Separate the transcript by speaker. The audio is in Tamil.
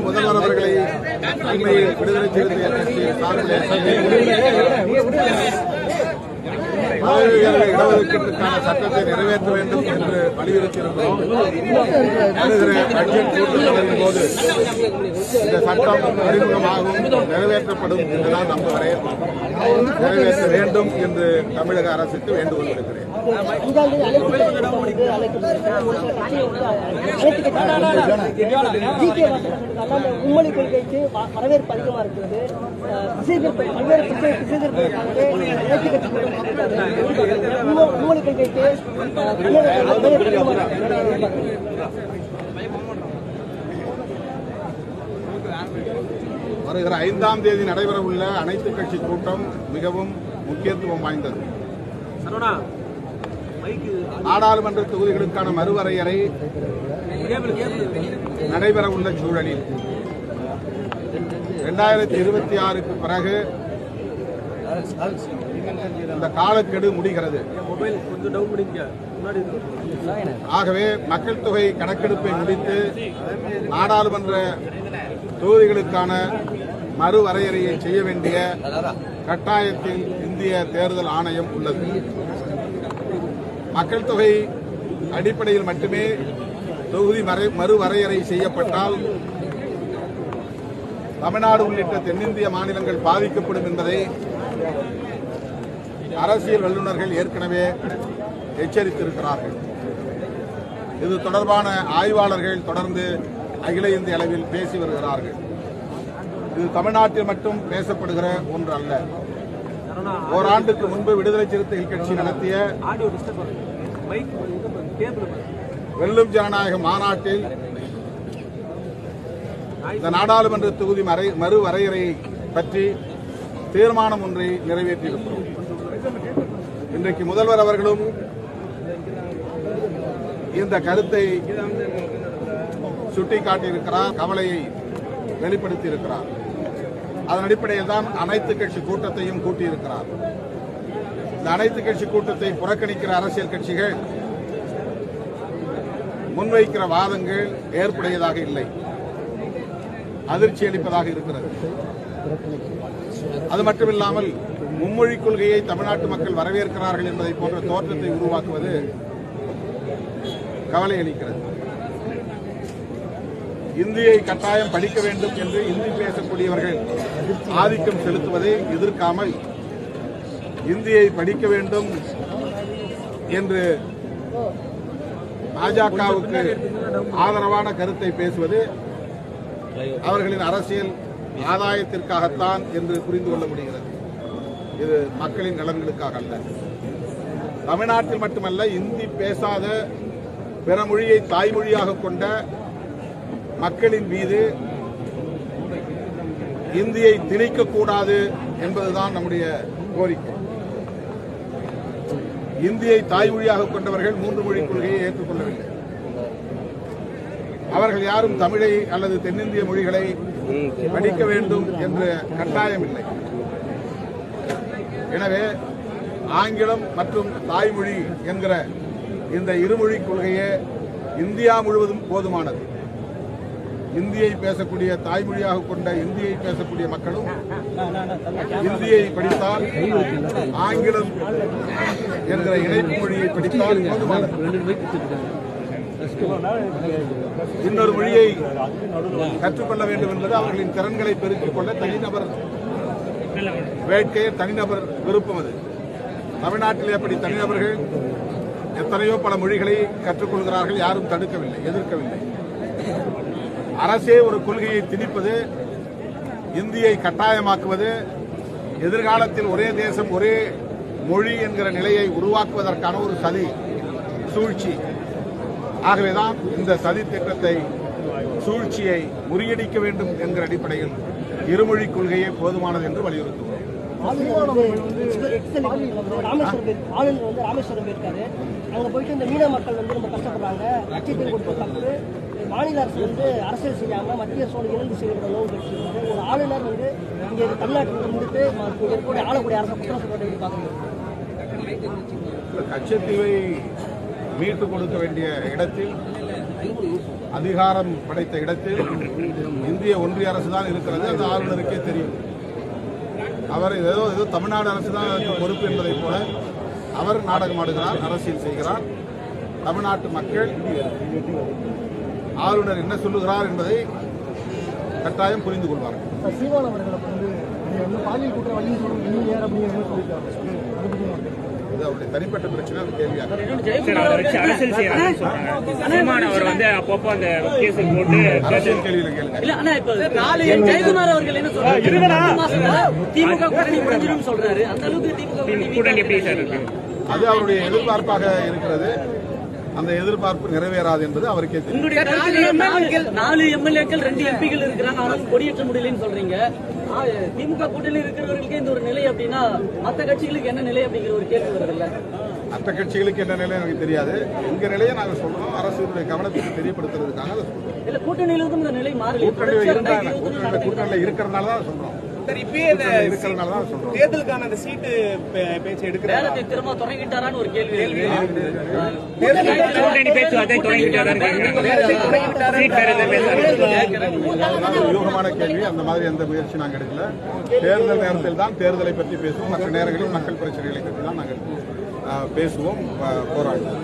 Speaker 1: முதல்வர் அவர்களை விடுதலை சிறுத்தைகள் சார்பில் உயர்வு இடஒதுக்கீட்டுக்கான சட்டத்தை நிறைவேற்ற வேண்டும் என்று வலியுறுத்தியிருக்கிறோம் வருகிற பட்ஜெட் கூட்டத்தொடரின் போது இந்த சட்டம் அறிமுகமாகும் நிறைவேற்றப்படும் என்று நான் நம்புகிறேன் நிறைவேற்ற வேண்டும் என்று தமிழக அரசுக்கு வேண்டுகோள் விடுக்கிறேன்
Speaker 2: கொள்கைக்கு வரவேற்பு அதிகமா இருக்கிறது பல்வேறு
Speaker 1: வருகிற ஐந்தாம் தேதி நடைபெறவுள்ள அனைத்து கட்சி கூட்டம் மிகவும் முக்கியத்துவம் வாய்ந்தது. நாடாளுமன்ற தொகுதிகளுக்கான மறுவரையறை நடைபெறவுள்ள சூழலில். இரண்டாயிரத்தி இருபத்தி ஆறுக்கு பிறகு இந்த காலக்கெடு முடிகிறது. ஆகவே மக்கள் தொகை கணக்கெடுப்பை முடித்து நாடாளுமன்ற தொகுதிகளுக்கான மறுவரையறையை செய்ய வேண்டிய கட்டாயத்தில் இந்திய தேர்தல் ஆணையம் உள்ளது. மக்கள் தொகை அடிப்படையில் மட்டுமே தொகுதி மறுவரையறை செய்யப்பட்டால் தமிழ்நாடு உள்ளிட்ட தென்னிந்திய மாநிலங்கள் பாதிக்கப்படும் என்பதை அரசியல் வல்லுநர்கள் ஏற்கனவே எச்சரித்திருக்கிறார்கள். இது தொடர்பான ஆய்வாளர்கள் தொடர்ந்து அகில இந்திய அளவில் பேசி வருகிறார்கள். இது தமிழ்நாட்டில் மட்டும் பேசப்படுகிற ஒன்று அல்ல. ஓராண்டுக்கு முன்பு விடுதலை சிறுத்தைகள் கட்சி நடத்திய வெல்லும் ஜனநாயக மாநாட்டில் இந்த நாடாளுமன்ற தொகுதி மறை மறு வரையறை பற்றி தீர்மானம் ஒன்றை நிறைவேற்றியிருக்கிறோம். இன்றைக்கு முதல்வர் அவர்களும் இந்த கருத்தை சுட்டிக்காட்டியிருக்கிறார் கவலையை வெளிப்படுத்தியிருக்கிறார். அதன் அடிப்படையில் தான் அனைத்து கட்சி கூட்டத்தையும் கூட்டியிருக்கிறார். இந்த அனைத்து கட்சி கூட்டத்தை புறக்கணிக்கிற அரசியல் கட்சிகள் முன்வைக்கிற வாதங்கள் ஏற்புடையதாக இல்லை. அதிர்ச்சி அளிப்பதாக இருக்கிறது. அது மட்டுமில்லாமல் மும்மொழி கொள்கையை தமிழ்நாட்டு மக்கள் வரவேற்கிறார்கள் என்பதை போன்ற தோற்றத்தை உருவாக்குவது கவலை அளிக்கிறது. இந்தியை கட்டாயம் படிக்க வேண்டும் என்று இந்தி பேசக்கூடியவர்கள் ஆதிக்கம் செலுத்துவதை எதிர்க்காமல் இந்தியை படிக்க வேண்டும் என்று பாஜகவுக்கு ஆதரவான கருத்தை பேசுவது அவர்களின் அரசியல் ஆதாயத்திற்காகத்தான் என்று புரிந்து கொள்ள முடிகிறது. இது மக்களின் நலன்களுக்காக அல்ல. தமிழ்நாட்டில் மட்டுமல்ல இந்தி பேசாத பிற மொழியை தாய்மொழியாக கொண்ட மக்களின் மீது இந்தியை திணிக்கக்கூடாது என்பதுதான் நம்முடைய கோரிக்கை. இந்தியை தாய்மொழியாக கொண்டவர்கள் மூன்று மொழி கொள்கையை ஏற்றுக்கொள்ளவில்லை. அவர்கள் யாரும் தமிழை அல்லது தென்னிந்திய மொழிகளை படிக்க வேண்டும் என்ற கட்டாயம் இல்லை. எனவே ஆங்கிலம் மற்றும் தாய்மொழி என்கிற இந்த இருமொழி கொள்கையே இந்தியா முழுவதும் போதுமானது. இந்தியை பேசக்கூடிய தாய்மொழியாக கொண்ட இந்தியை பேசக்கூடிய மக்களும் இந்தியை படித்தால் ஆங்கிலம் என்கிற இணைப்பு மொழியை படித்தால் போதுமானது. இன்னொரு மொழியை கற்றுக்கொள்ள வேண்டும் என்பது அவர்களின் திறன்களை பெருக்கிக் கொள்ள தனிநபர் வேட்கை தனிநபர் விருப்பம் அது தமிழ்நாட்டில் எப்படி தனிநபர்கள் எத்தனையோ பல மொழிகளை கற்றுக்கொள்கிறார்கள் யாரும் தடுக்கவில்லை எதிர்க்கவில்லை. அரசே ஒரு கொள்கையை திணிப்பது இந்தியை கட்டாயமாக்குவது எதிர்காலத்தில் ஒரே தேசம் ஒரே மொழி என்கிற நிலையை உருவாக்குவதற்கான ஒரு சதி சூழ்ச்சி. ஆகவேதான் இந்த சதி திட்டத்தை சூழ்ச்சியை முறியடிக்க வேண்டும் என்கிற அடிப்படையில் இருமொழி கொள்கையே போதுமானது என்று வலியுறுத்துவோம்
Speaker 2: ஆளுநர் வந்து ராமேஸ்வரம் ஆளுநர் வந்து ராமேஸ்வரம் போயிருக்காரு அங்க போயிட்டு இந்த மீன மக்கள் வந்து ரொம்ப கஷ்டப்படுறாங்க லட்சியத்தை கொடுத்து தப்பு மாநில அரசு வந்து அரசியல் செய்யாம மத்திய அரசோடு இணைந்து செயல்படணும் ஒரு ஆளுநர் வந்து இங்க தமிழ்நாட்டில் இருந்துட்டு ம- இருக்கக்கூடிய ஆளக்கூடிய அரசை குற்றம் சொல்றதை பாக்குறீங்க
Speaker 1: கச்சத்தீவை மீட்டு கொடுக்க வேண்டிய இடத்தில் அதிகாரம் படைத்த இடத்தில் இந்திய ஒன்றிய அரசு தான் இருக்கிறது அந்த ஆளுநருக்கே தெரியும். அவர் ஏதோ ஏதோ தமிழ்நாடு அரசு தான் பொறுப்பு என்பதைப் போல அவர் நாடகம் ஆடுகிறார் அரசியல் செய்கிறார். தமிழ்நாட்டு மக்கள் ஆளுநர் என்ன சொல்லுகிறார் என்பதை கட்டாயம் புரிந்து கொள்வார்கள்.
Speaker 3: சீமான் அவர்களை வந்து பாலியல் குற்றவாளின்னு சொல்லி அதை
Speaker 1: அவருடைய தனிப்பட்ட பிரச்சனை அது கேள்வியாக
Speaker 4: அதை வச்சு அரசியல் செய்யறாங்கன்னு சொல்றாங்க. சீமான் அவர் வந்து அப்பப்போ அந்த கேஸ் போட்டு
Speaker 1: அரசியல் கேள்வியில கேளுங்க.
Speaker 5: இல்ல ஆனா இப்ப நாலு ஜெயக்குமார் அவர்கள் என்ன சொல்றாரு? ரெண்டு மாசத்துல திமுக கூட்டணி முடிஞ்சிடும் சொல்றாரு. அந்த அளவுக்கு திமுக
Speaker 4: கூட்டணி எப்படி சார் இருக்கு?
Speaker 1: அது அவருடைய எதிர்பார்ப்பாக இருக்கிறது. அந்த எதிர்பார்ப்பு நிறைவேறாது என்பது அவருக்கே தெரியும்.
Speaker 5: நாலு எம்எல்ஏக்கள் ரெண்டு எம்பிகள் இருக்கிறாங்க. ஆனாலும் கொடியேற்ற முடியலன்னு சொல்றீங்க. திமுக கூட்டணியில் இருக்கிறவர்களுக்கே இந்த ஒரு நிலை அப்படின்னா மத்த கட்சிகளுக்கு என்ன நிலை அப்படிங்கிற ஒரு கேள்வி வருதுல்ல?
Speaker 1: மற்ற கட்சிகளுக்கு என்ன நிலை எனக்கு தெரியாது. எங்க நிலையை நாங்கள் சொல்றோம். அரசுடைய கவனத்துக்கு தெரியப்படுத்துறதுக்காக அதை சொல்றோம்.
Speaker 5: இல்ல கூட்டணியில இருந்தும் இந்த நிலை மாறல
Speaker 1: கூட்டணியில் இருக்கிறதுனால தான் சொல்றோம்.
Speaker 6: சார் இப்பயே தேர்தலுக்கான அந்த சீட்டு பே- பேச்சு எடுக்கிறாங்க
Speaker 5: வேலத்தை திரும்ப தொடங்கிட்டாரான்னு ஒரு கேள்வி.
Speaker 4: கூட்டணி பேசுறாங்க
Speaker 1: அதாவது யூகமான கேள்வி. அந்த மாதிரி எந்த முயற்சி நாங்கள் எடுக்கல. தேர்தல் நேரத்தில் தான் தேர்தலை பற்றி பேசுவோம். மற்ற நேரங்களில் மக்கள் பிரச்சனைகளை பற்றி தான் நாங்கள் பேசுவோம் போராடுவோம்.